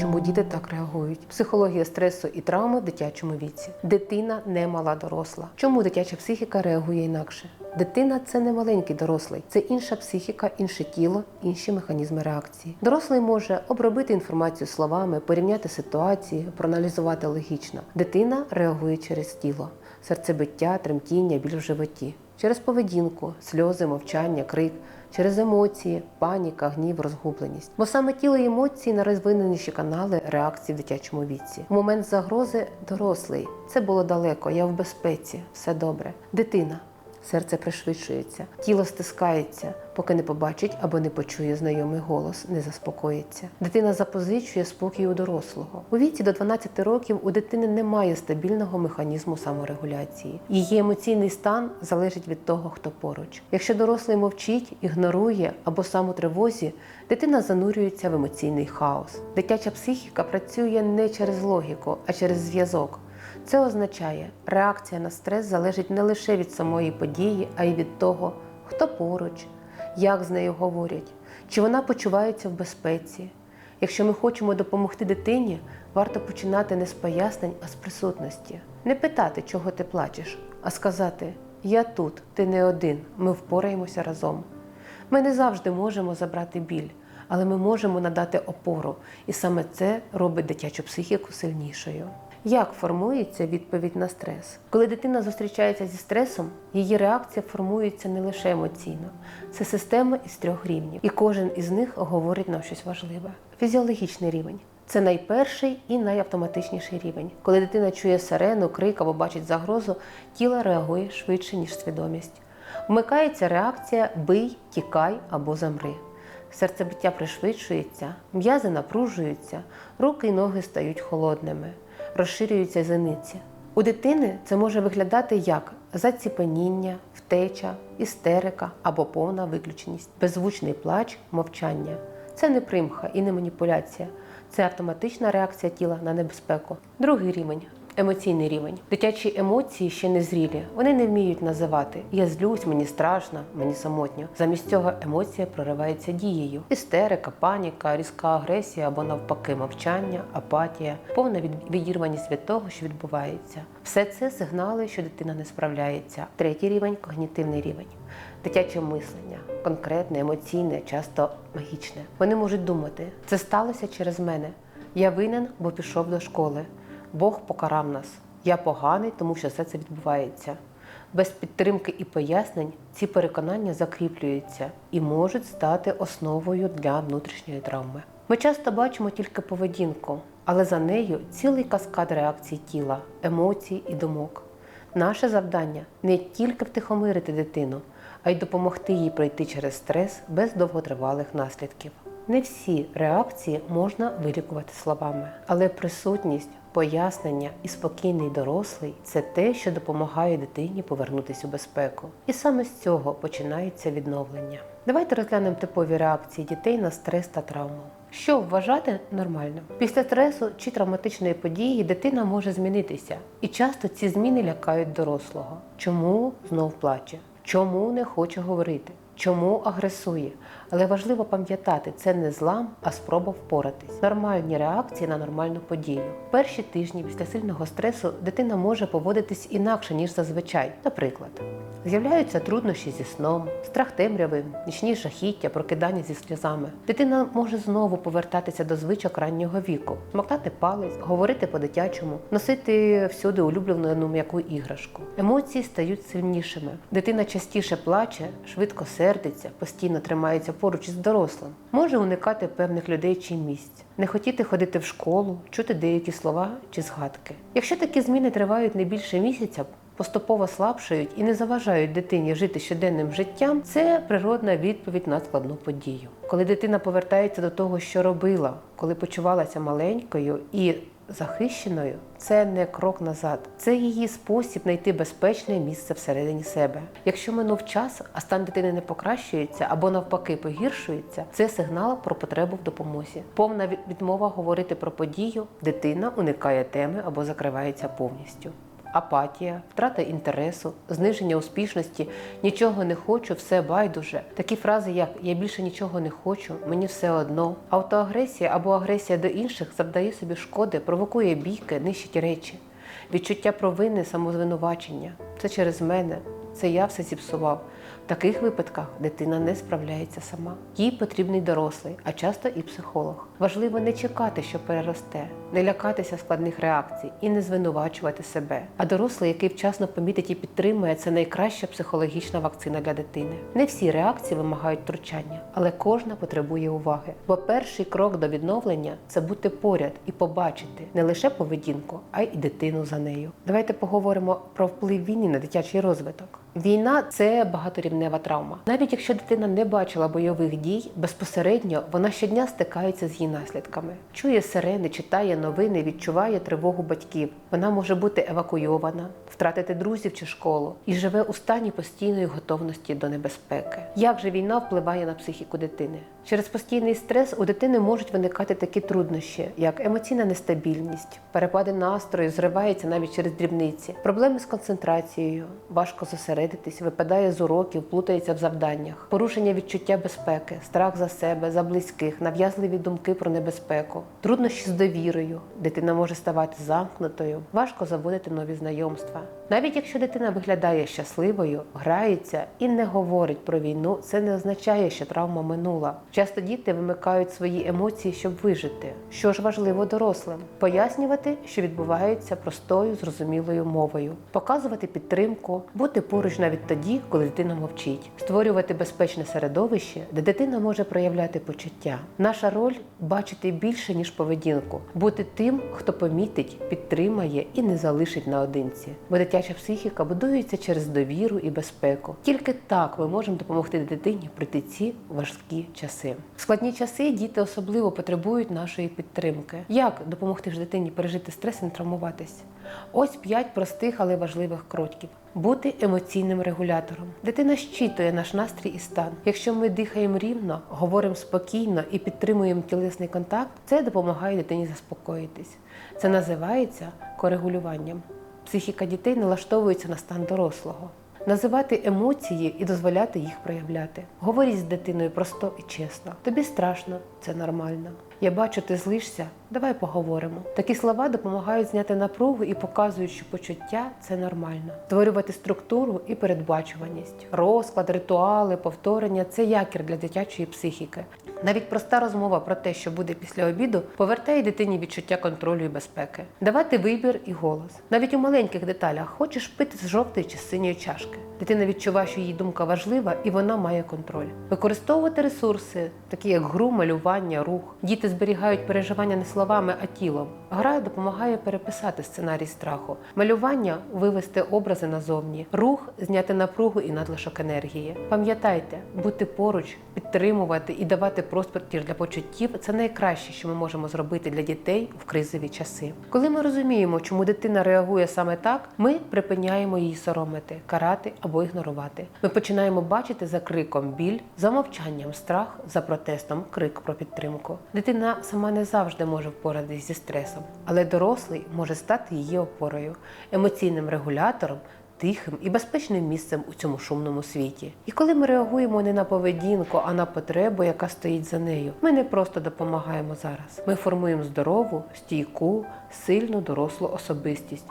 Чому діти так реагують? Психологія стресу і травми в дитячому віці. Дитина не мала доросла. Чому дитяча психіка реагує інакше? Дитина це не маленький дорослий, це інша психіка, інше тіло, інші механізми реакції. Дорослий може обробити інформацію словами, порівняти ситуації, проаналізувати логічно. Дитина реагує через тіло, серцебиття, тремтіння, біль в животі, через поведінку, сльози, мовчання, крик. Через емоції, паніка, гнів, розгубленість. Бо саме тіло і емоції найрозвиненіші канали реакції в дитячому віці. В момент загрози дорослий. Це було далеко, я в безпеці, все добре. Дитина. Серце пришвидшується, тіло стискається, поки не побачить або не почує знайомий голос, не заспокоїться. Дитина запозичує спокій у дорослого. У віці до 12 років у дитини немає стабільного механізму саморегуляції. Її емоційний стан залежить від того, хто поруч. Якщо дорослий мовчить, ігнорує або сам у тривозі, дитина занурюється в емоційний хаос. Дитяча психіка працює не через логіку, а через зв'язок. Це означає, реакція на стрес залежить не лише від самої події, а й від того, хто поруч, як з нею говорять, чи вона почувається в безпеці. Якщо ми хочемо допомогти дитині, варто починати не з пояснень, а з присутності. Не питати, чого ти плачеш, а сказати: Я тут, ти не один, ми впораємося разом. Ми не завжди можемо забрати біль, але ми можемо надати опору, і саме це робить дитячу психіку сильнішою. Як формується відповідь на стрес? Коли дитина зустрічається зі стресом, її реакція формується не лише емоційно, це система із трьох рівнів, і кожен із них говорить нам щось важливе. Фізіологічний рівень. Це найперший і найавтоматичніший рівень. Коли дитина чує сирену, крик або бачить загрозу, тіло реагує швидше, ніж свідомість. Вмикається реакція бий, тікай або замри. Серцебиття пришвидшується, м'язи напружуються, руки й ноги стають холодними, розширюються зениці. У дитини це може виглядати як заціпеніння, втеча, істерика або повна виключеність, беззвучний плач, мовчання. Це не примха і не маніпуляція, це автоматична реакція тіла на небезпеку. Другий рівень емоційний рівень. Дитячі емоції ще не зрілі. Вони не вміють називати Я злюсь, мені страшно, мені самотньо. Замість цього емоція проривається дією. Істерика, паніка, різка агресія або навпаки, мовчання, апатія, повна від- відірваність від того, що відбувається. Все це сигнали, що дитина не справляється. Третій рівень когнітивний рівень. Дитяче мислення, конкретне, емоційне, часто магічне. Вони можуть думати, це сталося через мене. Я винен, бо пішов до школи. Бог покарав нас. Я поганий, тому що все це відбувається. Без підтримки і пояснень ці переконання закріплюються і можуть стати основою для внутрішньої травми. Ми часто бачимо тільки поведінку, але за нею цілий каскад реакцій тіла, емоцій і думок. Наше завдання не тільки втихомирити дитину, а й допомогти їй пройти через стрес без довготривалих наслідків. Не всі реакції можна вилікувати словами, але присутність, пояснення і спокійний дорослий це те, що допомагає дитині повернутися у безпеку. І саме з цього починається відновлення. Давайте розглянемо типові реакції дітей на стрес та травму. Що вважати нормально? Після стресу чи травматичної події дитина може змінитися, і часто ці зміни лякають дорослого. Чому знов плаче? Чому не хоче говорити? Чому агресує? Але важливо пам'ятати, це не злам, а спроба впоратись. Нормальні реакції на нормальну подію. Перші тижні після сильного стресу дитина може поводитись інакше, ніж зазвичай. Наприклад, з'являються труднощі зі сном, страх темряви, нічні жахіття, прокидання зі сльозами. Дитина може знову повертатися до звичок раннього віку, смоктати палець, говорити по-дитячому, носити всюди улюблену м'яку іграшку. Емоції стають сильнішими. Дитина частіше плаче, швидко сердиться, постійно тримається поруч із дорослим, може уникати певних людей чи місць, не хотіти ходити в школу, чути деякі слова чи згадки. Якщо такі зміни тривають не більше місяця, поступово слабшають і не заважають дитині жити щоденним життям, це природна відповідь на складну подію. Коли дитина повертається до того, що робила, коли почувалася маленькою і захищеною, це не крок назад, це її спосіб знайти безпечне місце всередині себе. Якщо минув час, а стан дитини не покращується або навпаки погіршується, це сигнал про потребу в допомозі. Повна відмова говорити про подію, дитина уникає теми або закривається повністю. Апатія, втрата інтересу, зниження успішності, нічого не хочу, все байдуже. Такі фрази, як я більше нічого не хочу, мені все одно. Автоагресія або агресія до інших завдає собі шкоди, провокує бійки, нищить речі. Відчуття провини, самозвинувачення. Це через мене, це я все зіпсував. В таких випадках дитина не справляється сама. Їй потрібний дорослий, а часто і психолог. Важливо не чекати, що переросте, не лякатися складних реакцій і не звинувачувати себе. А дорослий, який вчасно помітить і підтримує, це найкраща психологічна вакцина для дитини. Не всі реакції вимагають втручання, але кожна потребує уваги. Бо перший крок до відновлення це бути поряд і побачити не лише поведінку, а й дитину за нею. Давайте поговоримо про вплив війни на дитячий розвиток. Війна це багаторівнева травма. Навіть якщо дитина не бачила бойових дій, безпосередньо вона щодня стикається з її наслідками. Чує сирени, читає новини, відчуває тривогу батьків. Вона може бути евакуйована, втратити друзів чи школу і живе у стані постійної готовності до небезпеки. Як же війна впливає на психіку дитини? Через постійний стрес у дитини можуть виникати такі труднощі, як емоційна нестабільність, перепади настрою, зривається навіть через дрібниці, проблеми з концентрацією, важко зосередитись, випадає з уроків, плутається в завданнях, порушення відчуття безпеки, страх за себе, за близьких, нав'язливі думки про небезпеку, труднощі з довірою. Дитина може ставати замкнутою, важко заводити нові знайомства. Навіть якщо дитина виглядає щасливою, грається і не говорить про війну, це не означає, що травма минула. Часто діти вимикають свої емоції, щоб вижити. Що ж важливо дорослим? Пояснювати, що відбувається простою, зрозумілою мовою, показувати підтримку, бути поруч навіть тоді, коли дитина мовчить, створювати безпечне середовище, де дитина може проявляти почуття. Наша роль бачити більше ніж поведінку, бути тим, хто помітить, підтримає і не залишить наодинці. Бо дитяча психіка будується через довіру і безпеку. Тільки так ми можемо допомогти дитині пройти ці важкі часи. В складні часи діти особливо потребують нашої підтримки. Як допомогти ж дитині пережити стрес і не травмуватись? Ось п'ять простих, але важливих кроків. Бути емоційним регулятором. Дитина щитує наш настрій і стан. Якщо ми дихаємо рівно, говоримо спокійно і підтримуємо тілесний контакт, це допомагає дитині заспокоїтись. Це називається корегулюванням. Психіка дітей налаштовується на стан дорослого. Називати емоції і дозволяти їх проявляти. Говоріть з дитиною просто і чесно. Тобі страшно, це нормально. Я бачу, ти злишся. Давай поговоримо. Такі слова допомагають зняти напругу і показують, що почуття це нормально. Створювати структуру і передбачуваність. Розклад, ритуали, повторення це якір для дитячої психіки. Навіть проста розмова про те, що буде після обіду, повертає дитині відчуття контролю і безпеки. Давати вибір і голос. Навіть у маленьких деталях хочеш пити з жовтої чи синьої чашки. Дитина відчуває, що її думка важлива і вона має контроль. Використовувати ресурси, такі як гру, малювання, рух. Діти зберігають переживання не словами, а тілом. Гра допомагає переписати сценарій страху. Малювання вивести образи назовні, рух зняти напругу і надлишок енергії. Пам'ятайте, бути поруч, підтримувати і давати простір для почуттів це найкраще, що ми можемо зробити для дітей в кризові часи. Коли ми розуміємо, чому дитина реагує саме так, ми припиняємо її соромити, карати або ігнорувати. Ми починаємо бачити за криком біль, за мовчанням страх, за протестом крик про підтримку. Дитина сама не завжди може впоратись зі стресом, але дорослий може стати її опорою, емоційним регулятором. Тихим і безпечним місцем у цьому шумному світі. І коли ми реагуємо не на поведінку, а на потребу, яка стоїть за нею, ми не просто допомагаємо зараз. Ми формуємо здорову, стійку, сильну дорослу особистість,